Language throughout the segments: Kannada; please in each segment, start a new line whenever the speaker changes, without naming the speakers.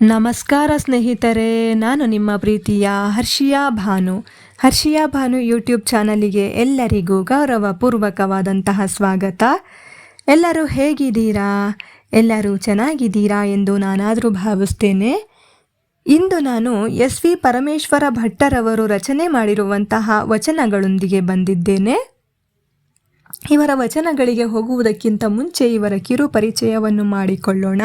ನಮಸ್ಕಾರ ಸ್ನೇಹಿತರೆ, ನಾನು ನಿಮ್ಮ ಪ್ರೀತಿಯ ಹರ್ಷಿಯಾ ಭಾನು. ಹರ್ಷಿಯಾ ಭಾನು ಯೂಟ್ಯೂಬ್ ಚಾನಲಿಗೆ ಎಲ್ಲರಿಗೂ ಗೌರವಪೂರ್ವಕವಾದಂತಹ ಸ್ವಾಗತ. ಎಲ್ಲರೂ ಹೇಗಿದ್ದೀರಾ? ಎಲ್ಲರೂ ಚೆನ್ನಾಗಿದ್ದೀರಾ ಎಂದು ನಾನಾದರೂ ಭಾವಿಸ್ತೇನೆ. ಇಂದು ನಾನು ಎಸ್ ವಿ ಪರಮೇಶ್ವರ ಭಟ್ಟರವರು ರಚನೆ ಮಾಡಿರುವಂತಹ ವಚನಗಳೊಂದಿಗೆ ಬಂದಿದ್ದೇನೆ. ಇವರ ವಚನಗಳಿಗೆ ಹೋಗುವುದಕ್ಕಿಂತ ಮುಂಚೆ ಇವರ ಕಿರು ಪರಿಚಯವನ್ನು ಮಾಡಿಕೊಳ್ಳೋಣ.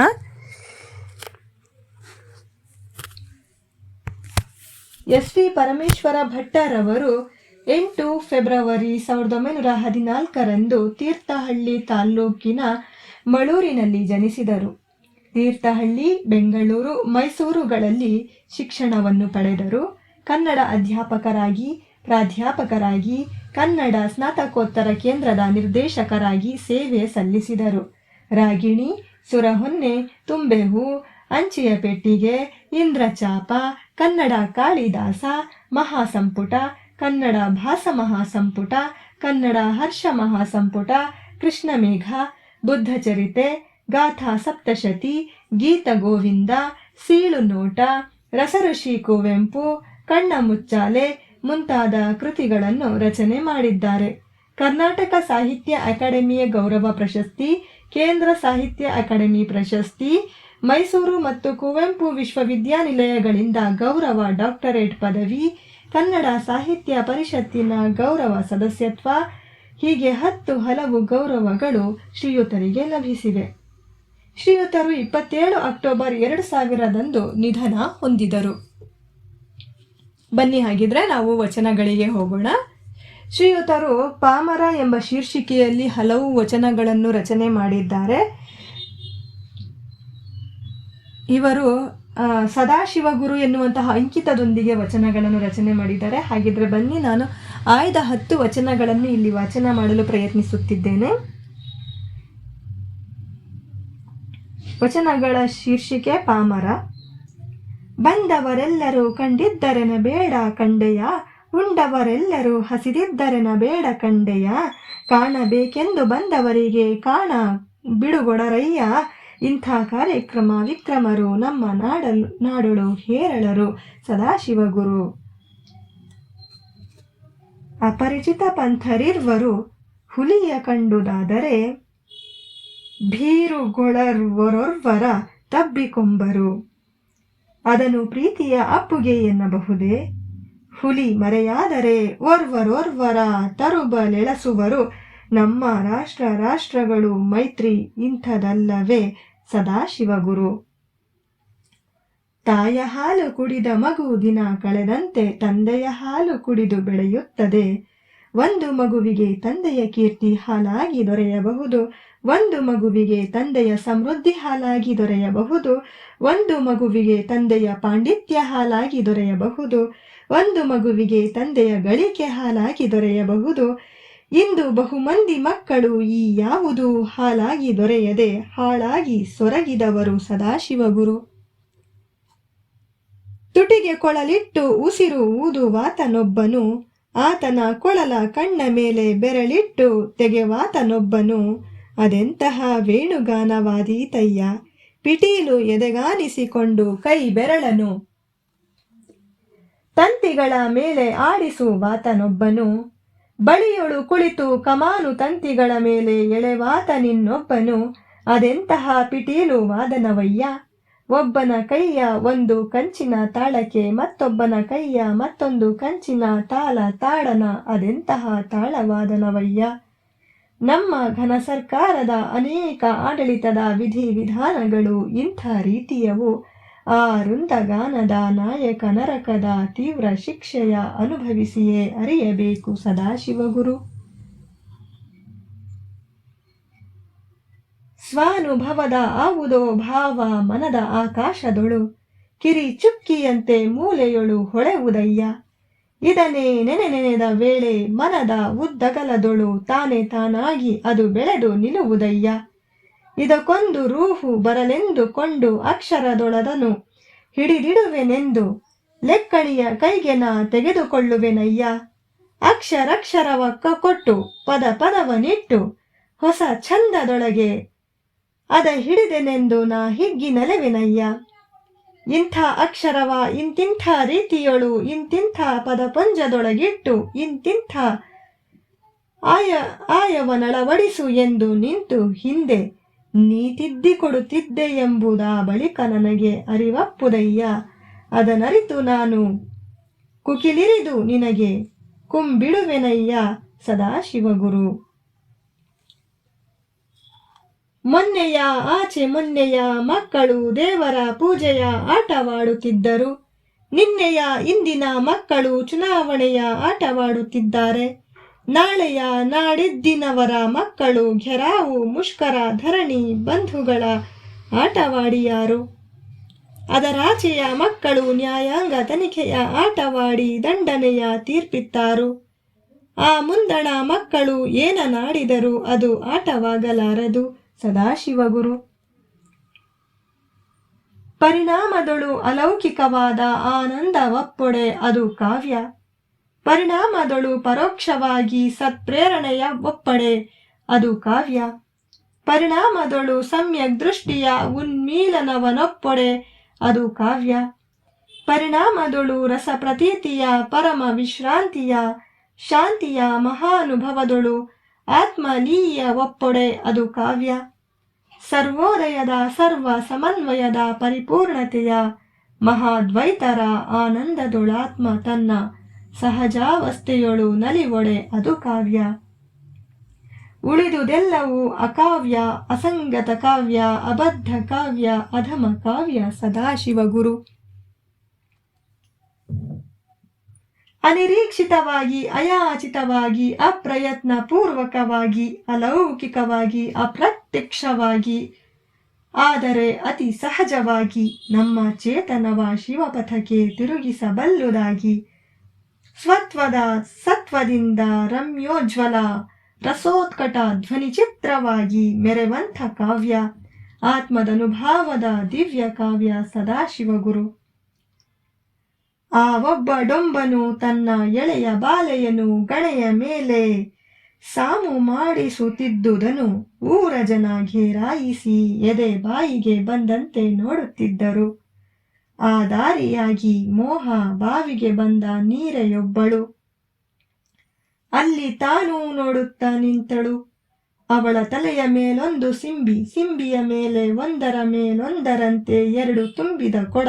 ಎಸ್ ವಿ ಪರಮೇಶ್ವರ ಭಟ್ಟರವರು ಎಂಟು ಫೆಬ್ರವರಿ ಸಾವಿರದ ಒಂಬೈನೂರ ಹದಿನಾಲ್ಕರಂದು ತೀರ್ಥಹಳ್ಳಿ ತಾಲ್ಲೂಕಿನ ಮಳೂರಿನಲ್ಲಿ ಜನಿಸಿದರು. ತೀರ್ಥಹಳ್ಳಿ, ಬೆಂಗಳೂರು, ಮೈಸೂರುಗಳಲ್ಲಿ ಶಿಕ್ಷಣವನ್ನು ಪಡೆದರು. ಕನ್ನಡ ಅಧ್ಯಾಪಕರಾಗಿ, ಪ್ರಾಧ್ಯಾಪಕರಾಗಿ, ಕನ್ನಡ ಸ್ನಾತಕೋತ್ತರ ಕೇಂದ್ರದ ನಿರ್ದೇಶಕರಾಗಿ ಸೇವೆ ಸಲ್ಲಿಸಿದರು. ರಾಗಿಣಿ, ಸುರಹೊನ್ನೆ, ತುಂಬೆಹೂ ಅಂಚೆಯ ಪೆಟ್ಟಿಗೆ ಇಂದ್ರಚಾಪ ಕನ್ನಡ ಕಾಳಿದಾಸ ಮಹಾಸಂಪುಟ, ಕನ್ನಡ ಭಾಸ ಮಹಾಸಂಪುಟ, ಕನ್ನಡ ಹರ್ಷ ಮಹಾಸಂಪುಟ ಕೃಷ್ಣಮೇಘ ಬುದ್ಧಚರಿತೆ ಗಾಥಾ ಸಪ್ತಶತಿ, ಗೀತ ಗೋವಿಂದ, ಸೀಳು ನೋಟ, ರಸಋಷಿ ಕುವೆಂಪು, ಕಣ್ಣ ಮುಚ್ಚಾಲೆ ಮುಂತಾದ ಕೃತಿಗಳನ್ನು ರಚನೆ ಮಾಡಿದ್ದಾರೆ. ಕರ್ನಾಟಕ ಸಾಹಿತ್ಯ ಅಕಾಡೆಮಿಯ ಗೌರವ ಪ್ರಶಸ್ತಿ ಕೇಂದ್ರ ಸಾಹಿತ್ಯ ಅಕಾಡೆಮಿ ಪ್ರಶಸ್ತಿ, ಮೈಸೂರು ಮತ್ತು ಕುವೆಂಪು ವಿಶ್ವವಿದ್ಯಾನಿಲಯಗಳಿಂದ ಗೌರವ ಡಾಕ್ಟರೇಟ್ ಪದವಿ, ಕನ್ನಡ ಸಾಹಿತ್ಯ ಪರಿಷತ್ತಿನ ಗೌರವ ಸದಸ್ಯತ್ವ, ಹೀಗೆ ಹತ್ತು ಹಲವು ಗೌರವಗಳು ಶ್ರೀಯುತರಿಗೆ ಲಭಿಸಿವೆ. ಶ್ರೀಯುತರು ಇಪ್ಪತ್ತೇಳು ಅಕ್ಟೋಬರ್ ಎರಡು ಸಾವಿರದಂದು ನಿಧನ ಹೊಂದಿದರು. ಬನ್ನಿ ಹಾಗಿದ್ರೆ ನಾವು ವಚನಗಳಿಗೆ ಹೋಗೋಣ. ಶ್ರೀಯುತರು ಪಾಮರ ಎಂಬ ಶೀರ್ಷಿಕೆಯಲ್ಲಿ ಹಲವು ವಚನಗಳನ್ನು ರಚನೆ ಮಾಡಿದ್ದಾರೆ. ಇವರು ಸದಾಶಿವಗುರು ಎನ್ನುವಂತಹ ಅಂಕಿತದೊಂದಿಗೆ ವಚನಗಳನ್ನು ರಚನೆ ಮಾಡಿದ್ದಾರೆ. ಹಾಗಿದ್ರೆ ಬನ್ನಿ, ನಾನು ಆಯ್ದ ಹತ್ತು ವಚನಗಳನ್ನು ಇಲ್ಲಿ ವಾಚನ ಮಾಡಲು ಪ್ರಯತ್ನಿಸುತ್ತಿದ್ದೇನೆ. ವಚನಗಳ ಶೀರ್ಷಿಕೆ ಪಾಮರ. ಬಂದವರೆಲ್ಲರೂ ಕಂಡಿದ್ದರೆನ ಬೇಡ, ಕಂಡೆಯ? ಉಂಡವರೆಲ್ಲರೂ ಹಸಿದಿದ್ದರೆನ ಬೇಡ ಕಂಡೆಯ. ಕಾಣಬೇಕೆಂದು ಬಂದವರಿಗೆ ಕಾಣ ಬಿಡುಗೊಡರಯ್ಯ. ಇಂಥ ಕಾರ್ಯಕ್ರಮ ವಿಕ್ರಮರು ನಮ್ಮ ನಾಡಲು, ನಾಡಳು ಹೇರಳರು ಸದಾಶಿವಗುರು. ಅಪರಿಚಿತ ಪಂಥರಿರ್ವರು ಹುಲಿಯ ಕಂಡುದಾದರೆ ಭೀರುಗೊಳರ್ವರೊರ್ವರ ತಬ್ಬಿಕೊಂಬರು. ಅದನ್ನು ಪ್ರೀತಿಯ ಅಪ್ಪುಗೆ ಎನ್ನಬಹುದೇ? ಹುಲಿ ಮರೆಯಾದರೆ ಓರ್ವರೋರ್ವರ ತರುಬಲೆಳಸುವರು. ನಮ್ಮ ರಾಷ್ಟ್ರ ರಾಷ್ಟ್ರಗಳು ಮೈತ್ರಿ ಇಂಥದಲ್ಲವೇ ಸದಾಶಿವಗುರು. ತಾಯ ಹಾಲು ಕುಡಿದ ಮಗು ದಿನ ಕಳೆದಂತೆ ತಂದೆಯ ಹಾಲು ಕುಡಿದು ಬೆಳೆಯುತ್ತದೆ. ಒಂದು ಮಗುವಿಗೆ ತಂದೆಯ ಕೀರ್ತಿ ಹಾಲಾಗಿ ದೊರೆಯಬಹುದು. ಒಂದು ಮಗುವಿಗೆ ತಂದೆಯ ಸಮೃದ್ಧಿ ಹಾಲಾಗಿ ದೊರೆಯಬಹುದು, ಒಂದು ಮಗುವಿಗೆ ತಂದೆಯ ಪಾಂಡಿತ್ಯ ಹಾಲಾಗಿ ದೊರೆಯಬಹುದು, ಒಂದು ಮಗುವಿಗೆ ತಂದೆಯ ಗಳಿಕೆ ಹಾಲಾಗಿ ದೊರೆಯಬಹುದು. ಇಂದು ಬಹುಮಂದಿ ಮಕ್ಕಳು ಈ ಯಾವುದು ಹಾಲಾಗಿ ದೊರೆಯದೆ ಹಾಳಾಗಿ ಸೊರಗಿದವರು ಸದಾಶಿವಗುರು. ತುಟಿಗೆ ಕೊಳಲಿಟ್ಟು ಉಸಿರು ಊದುವಾತನೊಬ್ಬನು, ಆತನ ಕೊಳಲ ಕಣ್ಣ ಮೇಲೆ ಬೆರಳಿಟ್ಟು ತೆಗೆವಾತನೊಬ್ಬನು. ಅದೆಂತಹ ವೇಣುಗಾನವಾದೀತಯ್ಯ? ಪಿಟೀಲು ಎದೆಗಾನಿಸಿಕೊಂಡು ಕೈ ಬೆರಳನು. ತಂತಿಗಳ ಮೇಲೆ ಆಡಿಸುವಾತನೊಬ್ಬನು ಬಳಿಯೊಳು ಕುಳಿತು ಕಮಾನು ತಂತಿಗಳ ಮೇಲೆ ಎಳೆವಾತನಿನ್ನೊಬ್ಬನು ಅದೆಂತಹ ಪಿಟೀಲು ವಾದನವಯ್ಯ? ಒಬ್ಬನ ಕೈಯ ಒಂದು ಕಂಚಿನ ತಾಳಕ್ಕೆ ಮತ್ತೊಬ್ಬನ ಕೈಯ ಮತ್ತೊಂದು ಕಂಚಿನ ತಾಳ ತಾಡನ. ಅದೆಂತಹ ತಾಳವಾದನವಯ್ಯ? ನಮ್ಮ ಘನ ಸರ್ಕಾರದ ಅನೇಕ ಆಡಳಿತದ ವಿಧಿ ವಿಧಾನಗಳು ಇಂಥ ರೀತಿಯವು ಆ ವೃಂದಗಾನದ ನಾಯಕ ನರಕದ ತೀವ್ರ ಶಿಕ್ಷೆಯ ಅನುಭವಿಸಿಯೇ ಅರಿಯಬೇಕು ಸದಾಶಿವಗುರು. ಸ್ವಾನುಭವದ ಆವುದೋ ಭಾವ ಮನದ ಆಕಾಶದೊಳು ಕಿರಿ ಚುಕ್ಕಿಯಂತೆ ಮೂಲೆಯೊಳು ಹೊಳೆವುದಯ್ಯ ಇದನ್ನೇ ನೆನೆ ನೆನೆದ ವೇಳೆ ಮನದ ಉದ್ದಗಲದೊಳು ತಾನೇ ತಾನಾಗಿ ಅದು ಬೆಳೆದು ನಿಲ್ಲುವುದಯ್ಯ. ಇದಕ್ಕೊಂದು ರೂಹು ಬರಲೆಂದುಕೊಂಡು ಅಕ್ಷರದೊಳದನು, ಹಿಡಿದಿಡುವೆನೆಂದು ಲೆಕ್ಕಣಿಯ ಕೈಗೆ ನಾ ತೆಗೆದುಕೊಳ್ಳುವೆನಯ್ಯ. ಅಕ್ಷರಕ್ಷರವಕ್ಕ ಕೊಟ್ಟು ಪದ ಪದವನಿಟ್ಟು ಹೊಸ ಛಂದದೊಳಗೆ ಅದ ಹಿಡಿದೆನೆಂದು ನಾ ಹಿಗ್ಗಿ ನಲೆವೆನಯ್ಯ. ಇಂಥ ಅಕ್ಷರವ ಇಂತಿಂಥ ರೀತಿಯೊಳು ಇಂತಿಂಥ ಪದಪುಂಜದೊಳಗಿಟ್ಟು, ಇಂತಿಂಥ ಆಯ, ಆಯವನಳವಡಿಸು ಎಂದು ನಿಂತು ಹಿಂದೆ ನೀತಿದ್ದಿ ತಿದ್ದಿಕೊಡುತ್ತಿದ್ದೆ ಎಂಬುದ ಬಳಿಕ ನನಗೆ ಅರಿವಪ್ಪುದಯ್ಯ. ಅದನರಿತು ನಾನು ಕುಕಿಲಿರಿದು ನಿನಗೆ, ಕುಂಬಿಡುವೆನಯ್ಯ ಸದಾಶಿವಗುರು. ಮೊನ್ನೆಯ ಆಚೆ ಮೊನ್ನೆಯ ಮಕ್ಕಳು ದೇವರ ಪೂಜೆಯ ಆಟವಾಡುತ್ತಿದ್ದರು. ನಿನ್ನೆಯ ಇಂದಿನ ಮಕ್ಕಳು ಚುನಾವಣೆಯ ಆಟವಾಡುತ್ತಿದ್ದಾರೆ. ನಾಳೆಯ ನಾಡಿದ್ದಿನವರ ಮಕ್ಕಳು ಘೆರಾವು ಮುಷ್ಕರ ಧರಣಿ ಬಂಧುಗಳ ಆಟವಾಡಿಯಾರು. ಅದರಾಚೆಯ ಮಕ್ಕಳು ನ್ಯಾಯಾಂಗ ತನಿಖೆಯ ಆಟವಾಡಿ ದಂಡನೆಯ ತೀರ್ಪಿತ್ತಾರು. ಆ ಮುಂದಣ ಮಕ್ಕಳು ಏನನಾಡಿದರೂ ಅದು ಆಟವಾಗಲಾರದು. ಸದಾಶಿವಗುರು. ಪರಿಣಾಮದೊಳು ಅಲೌಕಿಕವಾದ ಆನಂದ ಒಪ್ಪೊಡೆ ಅದು ಕಾವ್ಯ. ಪರಿಣಾಮದೊಳು ಪರೋಕ್ಷವಾಗಿ ಸತ್ಪ್ರೇರಣೆಯ ಒಪ್ಪಡೆ ಅದು ಕಾವ್ಯ. ಪರಿಣಾಮದೊಳು ಸಮ್ಯಕ್ ದೃಷ್ಟಿಯ ಉನ್ಮೀಲನವನೊಪ್ಪೊಡೆ ಅದು ಕಾವ್ಯ. ಪರಿಣಾಮದೊಳು ರಸಪ್ರತೀತಿಯ ಪರಮ ವಿಶ್ರಾಂತಿಯ, ಶಾಂತಿಯ ಮಹಾನುಭವದೊಳು ಆತ್ಮಲೀಯ ಒಪ್ಪೊಡೆ ಅದು ಕಾವ್ಯ. ಸರ್ವೋದಯದ, ಸರ್ವ ಸಮನ್ವಯದ, ಪರಿಪೂರ್ಣತೆಯ ಮಹಾದ್ವೈತರ ಆನಂದದೊಳಾತ್ಮ ತನ್ನ ಸಹಜಾವಸ್ಥೆಯೊಳು ನಲಿವೊಡೆ ಅದು ಕಾವ್ಯ. ಉಳಿದುದೆಲ್ಲವೂ ಅಕಾವ್ಯ, ಅಸಂಗತ ಕಾವ್ಯ, ಅಬದ್ಧ ಕಾವ್ಯ, ಅಧಮ ಕಾವ್ಯ ಸದಾಶಿವಗುರು. ಅನಿರೀಕ್ಷಿತವಾಗಿ, ಅಯಾಚಿತವಾಗಿ ಅಪ್ರಯತ್ನ ಪೂರ್ವಕವಾಗಿ ಅಲೌಕಿಕವಾಗಿ ಅಪ್ರತ್ಯಕ್ಷವಾಗಿ ಆದರೆ ಅತಿ ಸಹಜವಾಗಿ ನಮ್ಮ ಚೇತನವ ಶಿವಪಥಕ್ಕೆ ತಿರುಗಿಸಬಲ್ಲುದಾಗಿ. ಸ್ವತ್ವದ ಸತ್ವದಿಂದ ರಮ್ಯೋಜ್ವಲ ರಸೋತ್ಕಟ ಧ್ವನಿಚಿತ್ರವಾಗಿ ಮೆರೆವಂಥ ಕಾವ್ಯ, ಆತ್ಮದನುಭಾವದ ದಿವ್ಯ ಕಾವ್ಯ ಸದಾಶಿವಗುರು. ಆ ಒಬ್ಬ ಡೊಂಬನು ತನ್ನ ಎಳೆಯ ಬಾಲೆಯನ್ನು ಗಣೆಯ ಮೇಲೆ ಸಾಮು ಮಾಡಿಸುತ್ತಿದ್ದುದನ್ನು ಊರ ಜನ ಘೇರಾಯಿಸಿ ಎದೆ ಬಾಯಿಗೆ ಬಂದಂತೆ ನೋಡುತ್ತಿದ್ದರು. ಆ ದಾರಿಯಾಗಿ ಮೋಹ ಬಾವಿಗೆ ಬಂದ ನೀರೆಯೊಬ್ಬಳು. ಅಲ್ಲಿ ತಾನೂ ನೋಡುತ್ತಾ ನಿಂತಳು. ಅವಳ ತಲೆಯ ಮೇಲೊಂದು ಸಿಂಬಿ, ಸಿಂಬಿಯ ಮೇಲೆ ಒಂದರ ಮೇಲೊಂದರಂತೆ ಎರಡು ತುಂಬಿದ ಕೊಡ.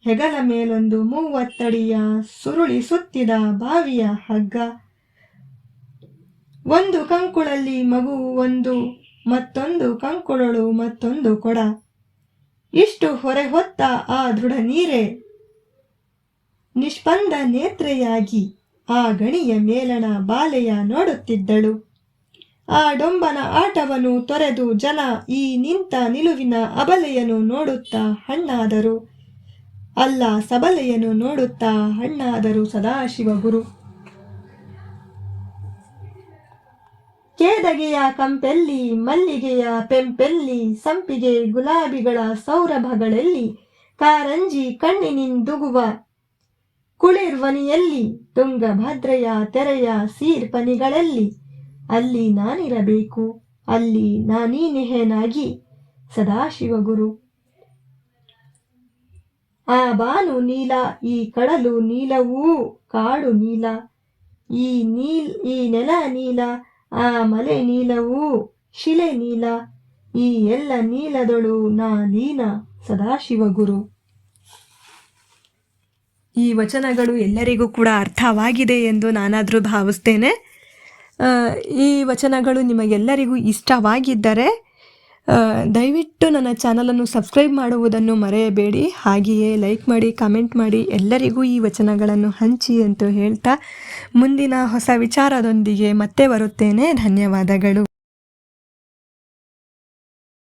ಹೆಗಲ ಮೇಲೊಂದು ಮೂವತ್ತಡಿಯ ಸುರುಳಿ ಸುತ್ತಿದ ಬಾವಿಯ ಹಗ್ಗ. ಒಂದು ಕಂಕುಳಲ್ಲಿ ಮಗು ಒಂದು, ಮತ್ತೊಂದು ಕಂಕುಳಳು ಮತ್ತೊಂದು ಕೊಡ. ಇಷ್ಟು ಹೊರೆ ಹೊತ್ತ ಆ ದೃಢ ನೀರೆ. ನಿಷ್ಪಂದ ನೇತ್ರೆಯಾಗಿ ಆ ಗಣಿಯ ಮೇಲಣ ಬಾಲೆಯ ನೋಡುತ್ತಿದ್ದಳು. ಆ ಡೊಂಬನ ಆಟವನ್ನು ತೊರೆದು ಜನ ಈ ನಿಂತ ನಿಲುವಿನ ಅಬಲೆಯನ್ನು ನೋಡುತ್ತಾ ಹಣ್ಣಾದರು. ಅಲ್ಲ ಸಬಲೆಯನ್ನು ನೋಡುತ್ತಾ ಹಣ್ಣಾದರು ಸದಾಶಿವಗುರು. ಕೇದಗೆಯ ಕಂಪೆಲ್ಲಿ, ಮಲ್ಲಿಗೆಯ ಪೆಂಪೆಲ್ಲಿ, ಸಂಪಿಗೆ ಗುಲಾಬಿಗಳ ಸೌರಭಗಳಲ್ಲಿ ಕಾರಂಜಿ ಕಣ್ಣಿನಿಂದುಗುವ ಕುಳಿರ್ವನಿಯಲ್ಲಿ, ತುಂಗಭದ್ರೆಯ ತೆರೆಯ ಸೀರ್ಪನಿಗಳಲ್ಲಿ ಅಲ್ಲಿ ನಾನಿರಬೇಕು, ಅಲ್ಲಿ ನಾನೀ ನೆಹನಾಗಿ ಸದಾಶಿವಗುರು. ಆ ಬಾನು ನೀಲ, ಈ ಕಡಲು ನೀಲವೂ ಕಾಡು ನೀಲ, ಈ ನೀಲ್, ಈ ನೆಲ ನೀಲ ಆ ಮಲೆ ನೀಲವು ಶಿಲೆ ನೀಲ, ಈ ಎಲ್ಲ ನೀಲದೊಳು ನಾ ಲೀನ ಸದಾಶಿವಗುರು. ಈ ವಚನಗಳು ಎಲ್ಲರಿಗೂ ಕೂಡ ಅರ್ಥವಾಗಿದೆ ಎಂದು ನಾನಾದರೂ ಭಾವಿಸ್ತೇನೆ. ಈ ವಚನಗಳು ನಿಮಗೆಲ್ಲರಿಗೂ ಇಷ್ಟವಾಗಿದ್ದರೆ ದಯವಿಟ್ಟು ನನ್ನ ಚಾನಲನ್ನು ಸಬ್ಸ್ಕ್ರೈಬ್ ಮಾಡುವುದನ್ನು ಮರೆಯಬೇಡಿ. ಹಾಗೆಯೇ ಲೈಕ್ ಮಾಡಿ, ಕಮೆಂಟ್ ಮಾಡಿ, ಎಲ್ಲರಿಗೂ ಈ ವಚನಗಳನ್ನು ಹಂಚಿ ಅಂತ ಹೇಳ್ತಾ ಮುಂದಿನ ಹೊಸ ವಿಚಾರದೊಂದಿಗೆ ಮತ್ತೆ ಬರುತ್ತೇನೆ. ಧನ್ಯವಾದಗಳು.